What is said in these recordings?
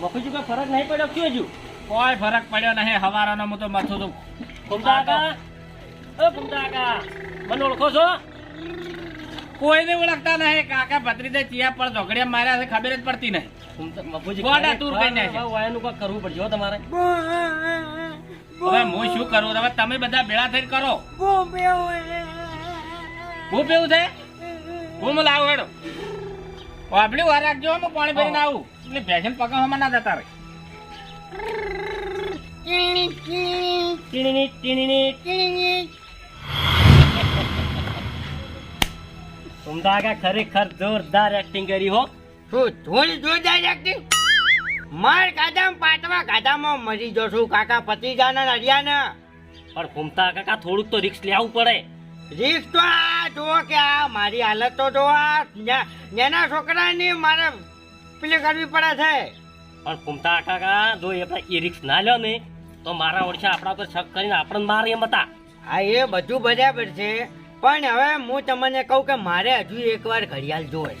મફુજી કોઈ ફરક નહીં પડ્યો કયો હજુ? કોઈ ફરક પડ્યો નહીં હવારાનો હું તો મથું તું. ઓ ફૂમતા મને ઓળખો છો? કોઈને ઓળખતા નહીં કાકા ભત્રીજે ચિયા પર ઝોકડિયા માર્યા છે ખબર જ પડતી નહીં. મફુજી ટૂર કરીને છે. હવે વાયાનું કરવું પડશે તમારે? હવે હું શું કરું? હવે તમે બધા ભેળા થઈને કરો. હું પીવું છે? હું લાવું હેડો. વાપડી વાર રાખજો હું પાણી ભરીને આવું. એટલે ભેંસન પકાવવામાં ના જતા રહે. ફૂમતા કાકા ખરેખર જોરદાર એક્ટિંગ કરી હો. શું થોડી જોરદાર એક્ટિંગ માર કાદામાં પાટવા કાદામાં મરી જશું કાકા પતિજાના હરિયાના પણ ઘૂમતા કાકા થોડુંક તો રિક્સ લેવું પડે. રિક્સ તો આ જુઓ કે આ મારી હાલત તો જો આ ન્યાના છોકરાની મારે પેલી કરવી પડે છે. પણ કુમતા કાકા જો એ એ રિક્સ ના લ્યો ને તો મારા ઓળખા આપણા પર શક કરીને આપણને મારે એમ હતા. હા એ બધું બરાબર છે. પણ હવે હું તમને કહું કે મારે હજુ એકવાર ઘડિયાળ જોવે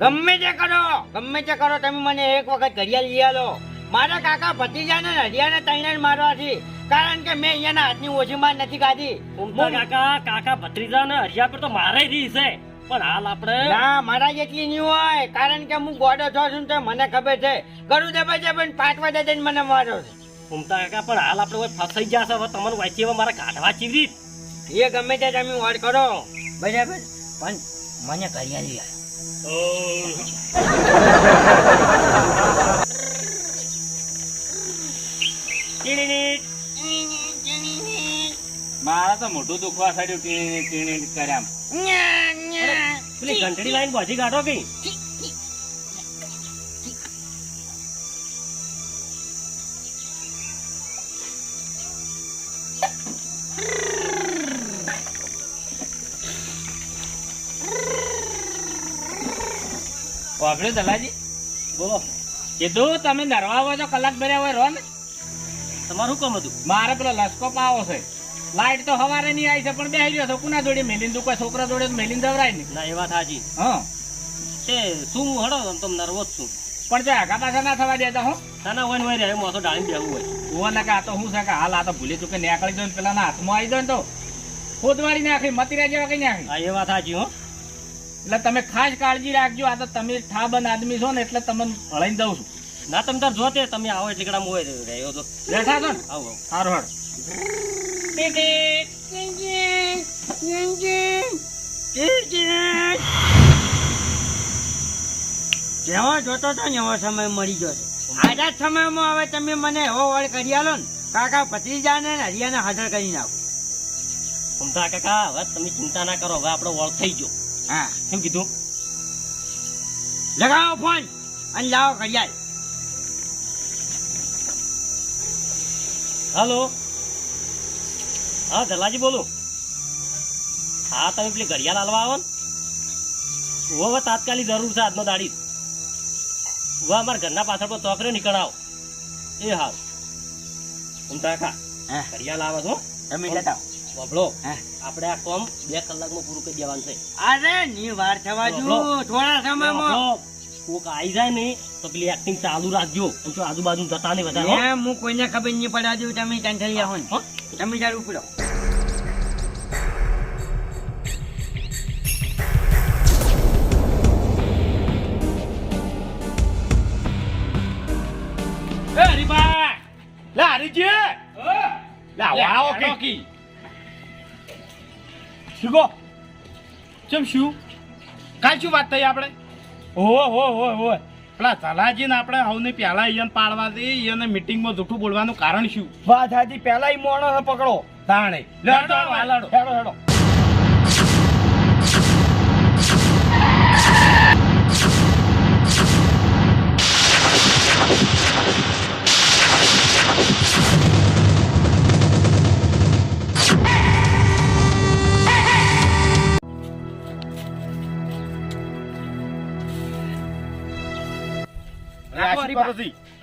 ગમે તે કરો ગમે તે કરો તમે મને એક વખત ઘડિયાળ લઈ આલો. મારા કાકા ભતીજાને હરિયાને જ મારવાથી. કારણ કે મેં અહીંયાના હાથની ઓછી માર નથી કાઢી કાકા કાકા ભત્રીજા ને હરિયા પર તો મારે રી છે. પણ હાલ આપણે ના મારા જેટલી નહીં હોય કારણ કે હું ગોડો છો છું તો મને ખબર છે. ગરુ દે છે પણ પાટવા દે જઈને મને માર્યો ઉમતા કાકા પણ હાલ આપણે ફસાઈ ગયા છે. હવે તમને વાંચી હવે મારા કાઢવા ચીવી એ ગમે તે તમે વાડ કરો. બરાબર? પણ મને લઈ આલો મારા તો મોટું દુખવા થયું ટીણી ટીણી કર્યા પેલી ઘંટડી લાઈન બોધી કાઢો કઈ વાપડ્યું દલાજી બોલો. કીધું તમે નરવા આવો તો કલાક ભર્યા હોય રહો ને તમારું કામ હતું. મારે પેલો લસકો પાવો છે. લાઈટ તો હવારે નહીં આવી છે પણ બે રહ્યો છો. કુના જોડે મેલીને કોઈ છોકરા જોડે તો મેલીને જવરાય ને ના એ વાત સાચી હા. છે શું હું હડો આમ તો નર્વસ છું. પણ જો આગા પાછા ના થવા દેતા હો. ના ના હોય ને હોય રે મોસો ડાળી બેહવું હોય. જુઓ ને આ તો શું છે કે હાલ આ તો ભૂલી ચૂકે નીકળી જાય ને પેલા હાથમાં આવી જાય ને તો ખોદવાડી નાખી મતીરા જેવા કઈ નાખી. હા એ વાત સાચી હો. એટલે તમે ખાસ કાળજી રાખજો આ તો તમે ઠાબન આદમી છો ને એટલે તમને હળાઈને દઉં છું. ના તમે તાર જોતે તમે આવો એટલે કડા મોય રહ્યો તો. બેઠા છો ને? આવો હળ જેવો જોતો તો ને એવો સમય મળી ગયો છે. આજા સમયમાં હવે તમે મને એવો વળ કરી આલો ને કાકા ભત્રીજાને ને હરિયાને હાજર કરી નાખો. ફૂમતા કાકા હવે તમે ચિંતા ના કરો હવે આપણો વળ થઈ ગયો. હા. એમ કીધું? લગાવો ફોન અને લાવો ઘડિયાળ. હાલો. હા દલાજી બોલો. હા તમે પેલી ઘડિયાળ હાલવા આવો ને. ઓ તાત્કાલિક જરૂર છે આજનો દાડી. વા અમારા ઘરના પાછળ પર ચોકરે નીકળાવો. એ હાલ કાકા હા. ઘડિયાળ આવે છો. તમે લેતા. આપણે આ કોમ બે કલાકમાં પૂરું કરી દેવાનું છે. અરે ની વાર થવા જો બાબલો. થોડા સમયમાં. કોક આવી જાય ને તો પેલી એક્ટિંગ ચાલુ રાખજો. હું તો આજુબાજુ જતા નહીં વધારે હો. કોઈને ખબર નહીં પડવા દઉં તમે ટેન્શન લેવા? તમે તારું ઉપડો. આવો કે શીખો ચમ શું કાલ શું વાત થઈ આપણે હો હો હો હો પેલા તલાજીને આપણે આવું પહેલા ઈયન પાડવા દે ઈયને મીટિંગમાં જૂઠું બોલવાનું કારણ શું? વાત હાજી પેલા ઈ મોણો પકડો. તાણે. હેડો હેડો.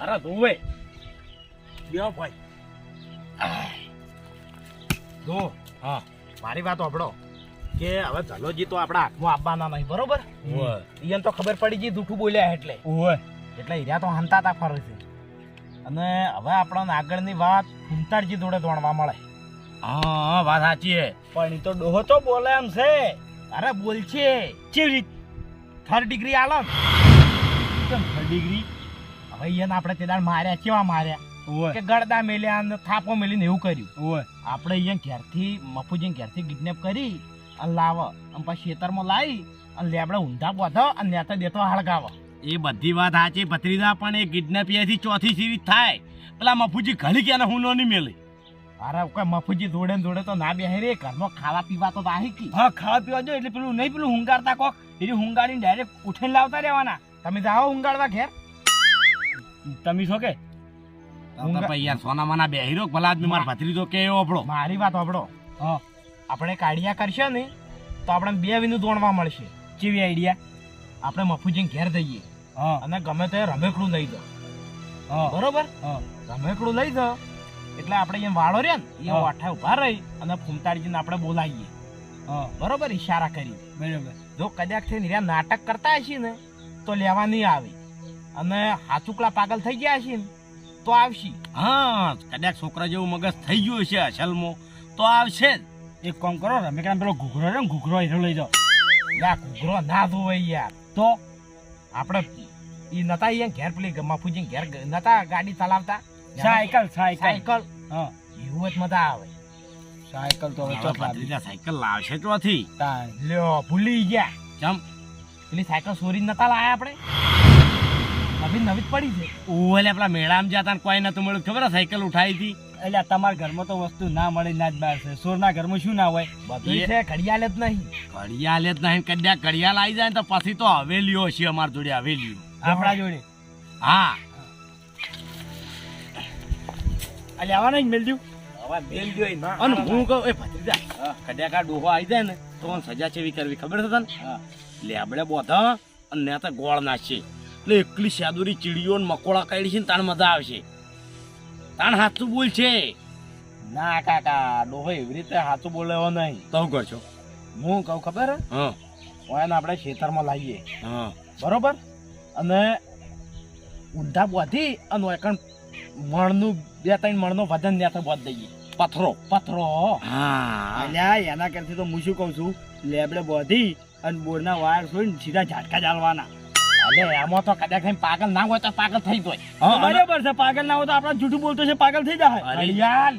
અરે ધોવે. ભાઈ. હા મારી વાત સાંભળો કે હવે જલોજી તો આપણા હાથમાં આપવાના નહીં બરોબર? તો ખબર પડી ગઈ જૂઠું બોલ્યા એટલે. એટલે હીરા તો હંતાતા ફરે છે. અને હવે આપણને આગળની વાત ફૂમતાડજી જોડે જાણવા મળે. હા વાત સાચી છે પણ એ તો ડોહો તો બોલે એમ છે. અરે બોલ છે કેવી થર્ડ ડિગ્રી આલો કેમ થર્ડ ડિગ્રી હવે એને આપણે તે દાડ માર્યા કેવા માર્યા? કે ગળદા મેલ્યા અને થાપો મેલીને એવું કર્યું. આપણે અહીંયા ઘેરથી મફુજી ઘેરથી કિડનેપ કરી અને લાવ. અને પછી ખેતરમાં લાવી અને લેબડે ઊંધા બોધો અને નેતા દેતો હળગાવો. એ બધી વાત સાચી ભત્રીજા પણ એ કિડનેપિયાથી ચોથી સિરીઝ થાય. પેલા મફુજી ઘણી ગયા હું નો નહીં મેલી. અરે કોઈ મફુજી જોડે ને જોડે તો ના બેહે રે. ઘરમાં ખાવા પીવા તો આહી કી. હા ખાવા પીવા જો એટલે પેલું નહીં પેલું હુંગારતા કોક. એ હુંગાડીને ડાયરેક્ટ ઉઠીને લાવતા રહેવાના. તમે જાઓ હુંગાડવા ઘેર. તમે છો કે? યાર સોના માના બેહીરો ભલા આદમી માર ભત્રીજો કે એવો આપણો મારી વાત આપણો હા. આપણે કાઢિયા કરશે ને તો આપણે બે વિનું દોડવા મળશે. કેવી આઈડિયા? આપણે મફુજી ઘેર જઈએ. હા. અને ગમે તે રમેકડું લઈ દો હા. બરોબર? હા. રમેકડું લઈ દો એટલે આપણે એમ વાળો રે ને એ. વાઠા ઊભા રહી અને ફૂમતાડીજીને આપણે બોલાવીએ. હા. બરોબર? ઈશારા કરી. બરાબર. જો કદાચ થઈને નાટક કરતા હશે ને તો લેવા નહીં આવે. અને હાચુકલા પાગલ થઈ ગયા છે તો આવશે. હા કદાચ છોકરા જેવું મગજ થઈ ગયું છે અસલમાં તો આવશે જ. એક કામ કરો રમે કામ પેલો ઘૂઘરો ને ઘૂઘરો હીરો લઈ જાઓ. યા ઘૂઘરો ના ધોવાય યાર. તો આપણે એ નતા અહીંયા ઘેર પેલી મફુજી ઘેર નતા ગાડી ચલાવતા? Cycle cycle. હા. એવું જ મજા આવે. સાયકલ તો હવે ચોક સાયકલ લાવશે ચોથી. લ્યો ભૂલી ગયા. ચમ. પેલી સાયકલ ચોરી નતા લાયા આપણે? નવી નવી જ પડી છે. ઓલે પેલા મેળામાં જતા ને કોઈ નતું મળ્યું. ખબર સાયકલ ઉઠાવી હતી? એટલે તમારા ઘરમાં તો વસ્તુ ના મળે ના જ બહાર છે. સોરના ઘરમાં શું ના હોય? બધું છે. ઘડિયાળ જ નહીં. ઘડિયાળ જ નહીં. કદાચ ઘડિયાળ આવી જાય તો પછી તો હવેલીઓ છે અમારા જોડે હવેલીઓ. આપણા જોડે. હા. આ લેવાના જ મેલજુ. હવે મેલ જોઈ અને હું કહું એ ભત્રીજા કદાચ આ ડોહો આવી જાય ને તો સજા ચેવી કરવી. ખબર છે તને? આપણે બોધા અને ને તો ગોળ નાખશે એટલે એકલી સાદુરી ચીડીઓ ને મકોડા કાઢી છે ને તાણ મજા આવશે. તાણ હાથું બોલ છે. ના કાકા ડોહો એવી રીતે હાથું બોલે નહીં. તો કહો છો? હું કહું ખબર? હા. ઓયાને આપણે ખેતરમાં લાવીએ. હા. બરોબર? અને ઊંધા બોધી અને એકણ મણનું બે ત્રણ મણનો વજન ત્યાં બોધ દઈએ. પથરો. પથરો. હા. એના કરતી તો હું શું કહું છું? લેબડે બોધી અને બોરના વાયર છોડીને સીધા ઝાટકા ચાલવાના. અલે એમાં તો કદાચ કઈ પાગલ ના હોય તો પાગલ થઈ જાય બરાબર છે પાગલ ના હોય તો આપણા જૂઠું બોલતો છે પાગલ થઈ જાય. અરે ઘડિયાળ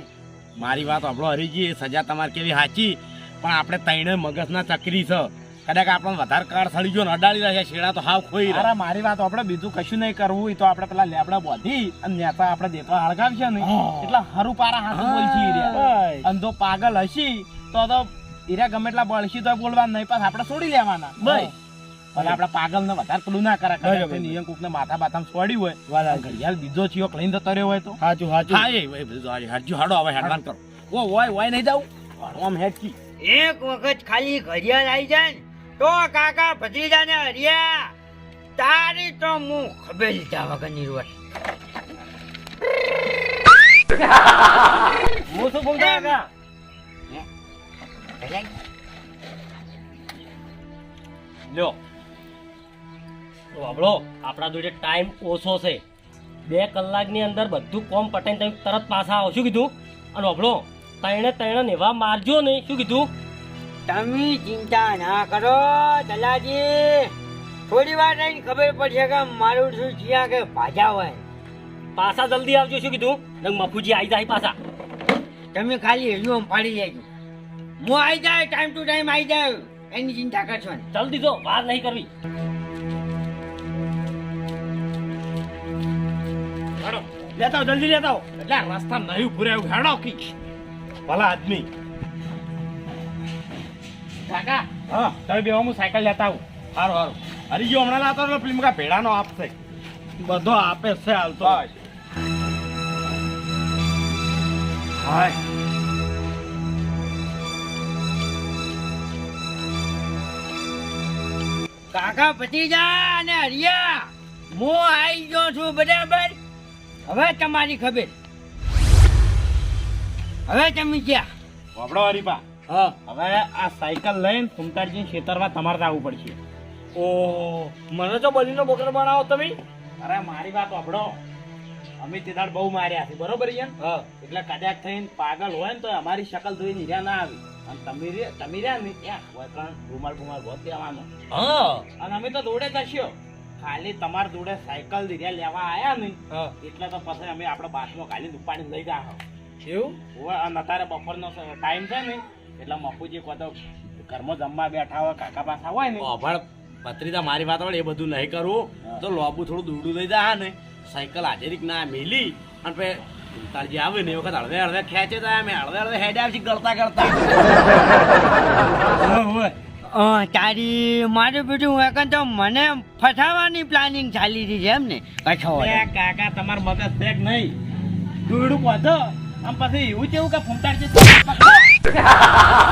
મારી વાત આપણો હરીજી સજા તમારી કેવી સાચી? પણ આપણે તૈણે મગજના ચકરી છે. કદાચ આપણને વધારે કાર સળી ગયો અડાડી રહ્યા શેડા તો હાવ ખોઈ અરે રહ્યા મારી વાત આપણે બીજું કશું નહીં કરવું એ તો આપણે પેલા લેબડા બોધી અને નેતા આપણે દેતવા હળગાવશે ને. એટલે હરું પારા હાથ બોલશી અને જો પાગલ હશી તો તો ઈરા ગમે એટલા બળશી તો બોલવા નહીં પાછા આપણે છોડી લેવાના. બસ. ભલે આપણે પાગલ ને વધારે પેલું ના કરે કદાચ નિયમ કોક ને માથા બાથામાં છોડ્યું હોય. ઘડિયાળ બીજો ચિયો લઈને જતો રહ્યો હોય તો. હાજુ હાજુ હા એ બધું હાડો હવે હેડવાન કરો. ઓ હોય હોય નહીં જાવ આમ હેડકી. એક વખત ખાલી ઘડિયાળ આવી જાય ને તો કાકા ભત્રીજાને હરિયા. તારી તો હું ખબર લીધા વગર રોય. હું શું બોલતા કાકા? લ્યો. તો હમણો આપણા જોડે ટાઈમ ઓછો છે. બે કલાકની અંદર બધું કોમ પટાઈને તમે તરત પાછા આવો. શું કીધું? અને હમણો તણે તણે નેવા મારજો ને શું કીધું? તમે ચિંતા ના કરો દલાજી. થોડી વાર રહીને ખબર પડશે કે મારું શું જ્યાં કે ભાજા હોય. પાછા જલ્દી આવજો. શું કીધું? નંગ મફુજી આવી જાય પાછા. તમે ખાલી એનું આમ પાડી લેજો. હું આવી જાય ટાઈમ ટુ ટાઈમ આવી જાય એની ચિંતા કરશો ને જલ્દી જો વાર નહીં કરવી. લેતા આવો, જલ્દી લેતા આવો. એટલે રસ્તા નહીં પૂરે રહ્યું હેડો કી ભલા આદમી. કાકા હા. તમે બે હું સાયકલ લેતા આવું. સારું સારું હરીજી હમણાં લાતો એટલે ફિલ્મ કા ભેડાનો આપશે. બધો આપે છે હાલ તો હાય. કાકા ભત્રીજા અને હરિયા. હું આવી ગયો છું બરાબર? હવે તમારી ખબર. હવે તમે ક્યાં? વાપડો હરીપા હા. હવે આ સાયકલ લઈને સુમતારજી ખેતરમાં તમારે આવવું પડશે. ઓ મને તો બલીનો બોકર બનાવો તમે. અરે મારી વાત વાપડો અમે તે દાડ બહુ માર્યા છે બરોબર છે હા. એટલે કદાચ થઈને પાગલ હોય ને તો અમારી શકલ જોઈને હીરા ના આવી. અને તમે રે તમે રહ્યા ને ત્યાં રૂમાલ રૂમાલ બહુ દેવાનો હા. અને અમે તો દોડે જશો ખાલી તમાર જોડે સાયકલ દીધા લેવા આયા ને એટલે તો પછી અમે આપણે બાથમાં ખાલી ઉપાડીને લઈ ગયા એવું? હોય અને અત્યારે બપોરનો ટાઈમ છે ને એટલે મફુજી કહો ઘરમાં જમવા બેઠા હોય કાકા પાસા હોય ને પણ પત્રીતા મારી વાત હોય એ બધું નહીં કરવું તો લોબુ થોડું દૂરડું લઈ જા ને. સાયકલ હાજરીક ના મેલી અને પછી તારજી આવે ને એ વખત હળવે હળવે ખેંચે તો અમે હળવે હળવે હેડે આવશે ગળતા ગળતા. અ, તારી મારું બીજું હું એકન તો મને ફસાવાની પ્લાનિંગ ચાલી રહી છે એમ ને? એ કાકા તમાર મગજ બેગ નહીં. દોરડું બાંધો આમ પછી એવું કેવું કે ફૂમતાડ છે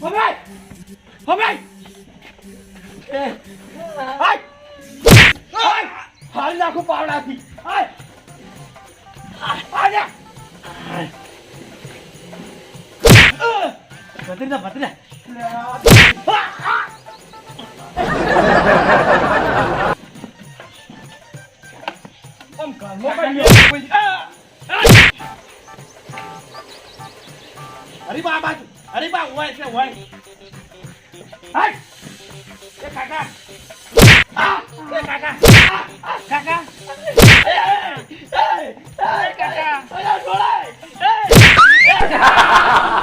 હમાય એ, હાય! હાય! હાલ નાખું પાવડાથી. હાય! હાય! બદરીદા બદરીદા આમ કાનમાં કોઈ. આ! આ! અરે બા હોય છે હોય હાય એ કાકા આ! એ કાકા! કાકા એ, કાકા! એ! આ! એ,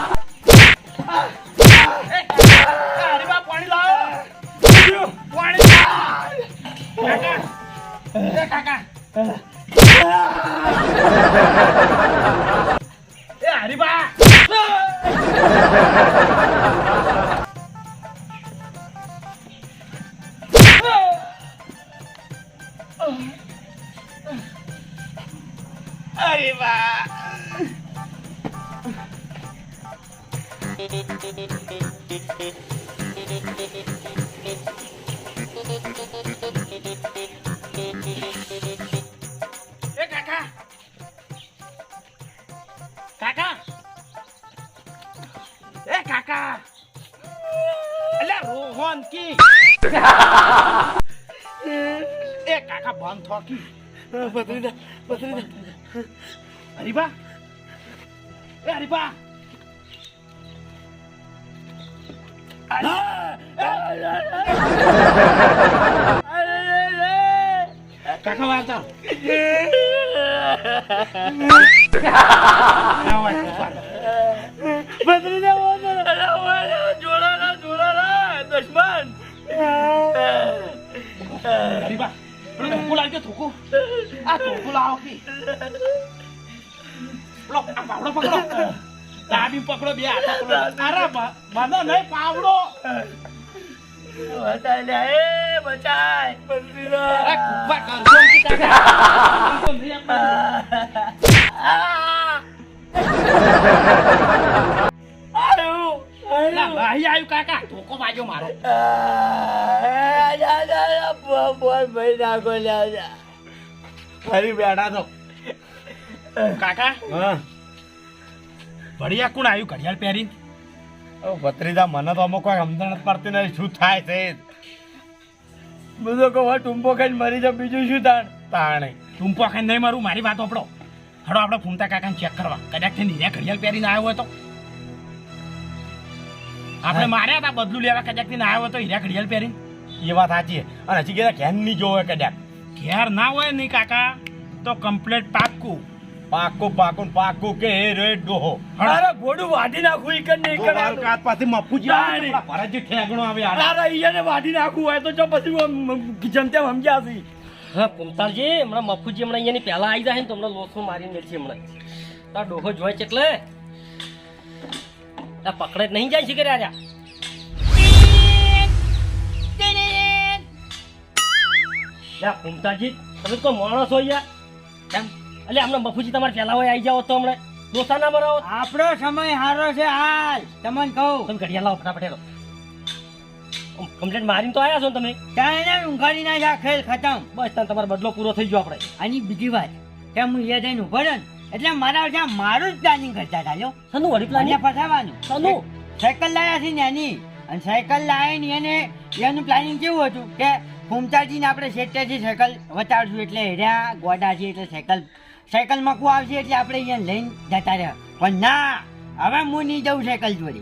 બદરીદા બદરીદા હરીબા. એ હરીબા. કાકા વાર્તા. પેલું ધોકું લાવજો ધોકું આ ધોકું લાવો કી પેલો આ પાવડો પકડો દાબી પકડો બે હાથ પકડો અરે બ- મને નહીં પાવડો અરે કુપ્પા કરજો કી કાકા નહીં આપવાનું. ના, અહીં આવ્યું કાકા ધોકો વાગ્યો મારો ફરી બેઠા તો કાકા? ભડિયા કોણ આવ્યું? ઘડિયાળ પહેરી ભત્રીજા મને તો અમુક કોઈ સમજણ પડતી નહીં. શું થાય છે? બધો કહો ટૂંપો ખાઈને મરી જાવ બીજું શું તાણ? તાણે. ટૂંપો ખાઈને નહીં મારું મારી વાત આપણો હડો આપણે ફૂમતા કાકાને ચેક કરવા. કદાચ તે નીરા ઘડિયાળ પહેરીને આવ્યો હોય તો. આપણે માર્યા હતા બદલું લેવા કદાચથી આવ્યો હતો હીરા ઘડિયાળ પહેરી એ વાત સાચી. અને હજી કદાચ ઘેર નહીં જોવે કદાચ. ઘેર ના હોય નહીં કાકા તો કમ્પ્લેટ પાક્કું. પાકું પાકું પાકું કે એ રે ડોહો. અરે ગોડું વાઢી નાખું ઈ કર ને ઈ કર મારું કાચ પાછી મફુજી આવે ને, ઠેગણો આવે અરે ઈયાને વાઢી નાખું હોય તો જો પછી તેમ સમજ્યા છે. હા પુમતાલજી હમણાં મફુજી હમણાં અહીંયાની પહેલા આવી જાય ને તો હમણાં લોસો મારી મેળશે હમણાં. તાર ડોહો જોય છે એટલે? આ પકડે જ નહીં જાય છે કે રાજા. તમે કોઈ માણસ હોય યાર. કેમ એટલે હમણાં બફુજી તમારે પહેલા હોય આવી જાઓ તો હમણાં. દોસા ના મરાવો આપણો સમય સારો છે હાલ તમને કહું. તમે ઘડિયાળ લાવો ફટાફટ કમ્પ્લેટ મારીને તો આવ્યા છો તમે? ત્યાં ઊંઘાડી નાખ્યા ખેલ ખતમ. બસ તાન તમારો બદલો પૂરો થઈ ગયો આપણે. આની બીજી વાત કે હું અહીંયા જઈને ઊભો રહ્યો એટલે મારા ત્યાં મારું જ પ્લાનિંગ કરતા હતા લ્યો. સનું વળી પ્લાનિંગ ફસાવાનું. સનું સાયકલ લાયા છે ને એની અને સાયકલ લાવીને એને એનું પ્લાનિંગ કેવું હતું? કે ફૂમતાજીને આપણે શેઠિયાથી સાયકલ વચાડશું એટલે હેર્યા ગોડા છે એટલે સાયકલ. સાયકલ મકવું આવશે એટલે આપણે અહીંયા લઈને જતા રહ્યા. પણ ના હવે હું નહીં જઉં સાયકલ જોડે.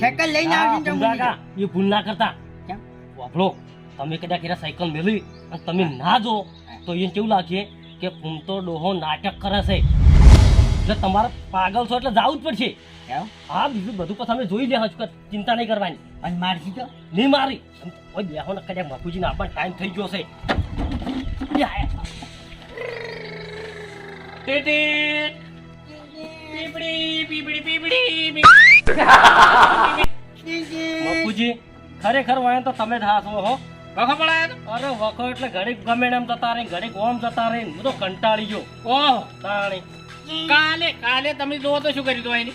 સાયકલ લઈને આવશે તો હું. એ ભૂલ ના કરતા. કેમ? વાપરો તમે કદાચ એના સાયકલ મેળવી અને તમે ના જો તો એ કેવું લાગશે કે ફૂમતો ડોહો નાટક કરે છે. એટલે તમારે પાગલ છો એટલે જવું જ પડશે? હા બીજું બધું પછી અમે જોઈ દે હજુ ચિંતા નહીં કરવાની. અને મારશી તો નહીં મારી. ઓય બેહો ને કદાચ મફુજીને આપણને ટાઈમ થઈ ગયો છે. મફુજી ખરેખર વાય તો તમે જ હાથ હો. વખો પડાય અરે વખો એટલે ઘડીક ગમે એમ જતા રહી ઘડીક ઓમ જતા રહે હું તો કંટાળી ગયો. ઓહ. તાણી. કાલે કાલે તમે જોવો તો શું કરી દો એની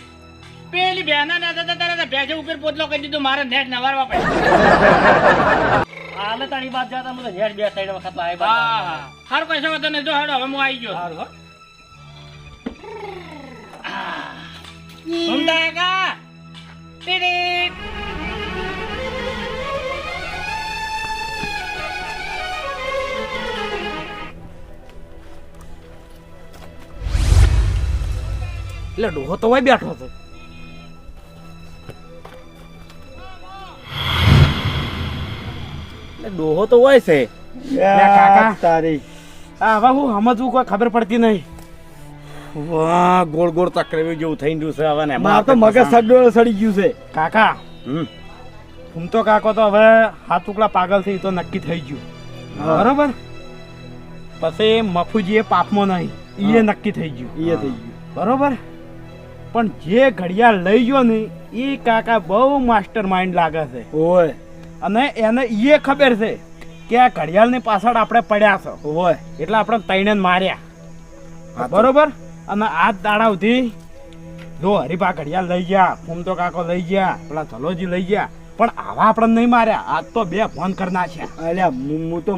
પેલી બેના ના થતા તારા ભેજે ઉપર પોતલો કરી દીધો મારે નેટ નવારવા પડે. હાલે તારી વાત જતા મને હેડ બે સાઈડ વખત લાવે હા હા. હાર કશો વાંધો નહીં જો હેડો હવે હું આવી ગયો. સારું હો. મમતા ટીડી એટલે ડોહો તો હોય બેઠો હતો ડોહો તો હોય છે. કાકા. તારી. આ હવે હું સમજવું કોઈ ખબર પડતી નહીં. વાહ ગોળ ગોળ ચક્રવ્યું જેવું થઈ ગયું છે હવે ને. માર તો મગજ સડ્ડો સડી ગયું છે. કાકા. હું તો કાકો તો હવે હાથ ટુકડા પાગલ થઈ તો નક્કી થઈ ગયું. બરોબર? પછી મફુજી એ પાપમાં નહીં. એ નક્કી થઈ ગયું. એ થઈ ગયું. બરોબર? પણ જે ઘડિયાળ લઈ ગયો ને એ કાકા બહુ માસ્ટર માઇન્ડ લાગે છે. ઓય. અને એને એ ખબર છે કે આ ઘડિયાળની પાછળ આપણે પડ્યા છો. હોય એટલે આપણે તઈને માર્યા. બરોબર? અને આ દાડા સુધી જો હરીફા ઘડિયાળ લઈ ગયા ફૂમતો કાકો લઈ ગયા પેલા ચલોજી લઈ ગયા પણ આવા આપણે નહીં માર્યા. આજ તો બે ફોન કરી નાખ્યા. અલ્યા હું તો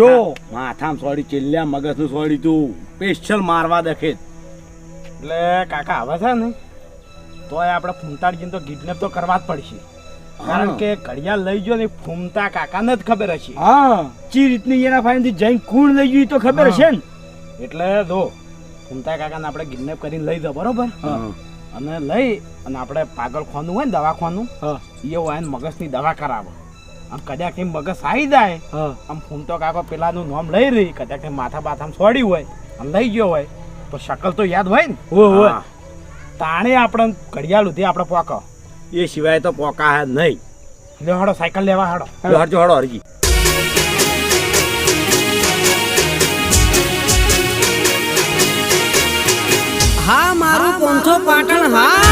જો. માથામાં સોડી ચિલ્લ્યા મગજનું સોડી તું. સ્પેશિયલ મારવા દેખે એટલે કાકા આવે છે ને? તોય આપણે ફૂમતાડજીને તો કિડનેપ તો કરવા જ પડશે. કારણ કે ઘડિયાળ લઈ ગયો ને ફૂમતા કાકાને જ ખબર હશે. હા. ચી રીતની એના ફાઈનથી જઈને કુણ લઈ ગયું તો ખબર હશે ને. એટલે જો ફૂમતા કાકાને આપણે કિડનેપ કરીને લઈ દો બરોબર? હા. અને લઈ અને આપણે પાગલ ખોનું હોય ને દવાખાનું હા. એ હોય ને મગજની દવા કરાવો. આમ કદાચ એમ મગજ આવી જાય હા. આમ ફૂમતો કાકો પેલાનું નામ લઈ રહી કદાચ એમ માથા બાથામાં છોડ્યું હોય અને લઈ ગયો હોય તો શકલ તો યાદ હોય ને. તાણે આપણે ઘડિયાળ ઉધી આપણે પોકો. એ સિવાય તો પોકા હે નહીં. લે હાડો સાયકલ લેવા હાડો. હરજો હડો હરજી. હા મારું પોંથો પાટણ હા.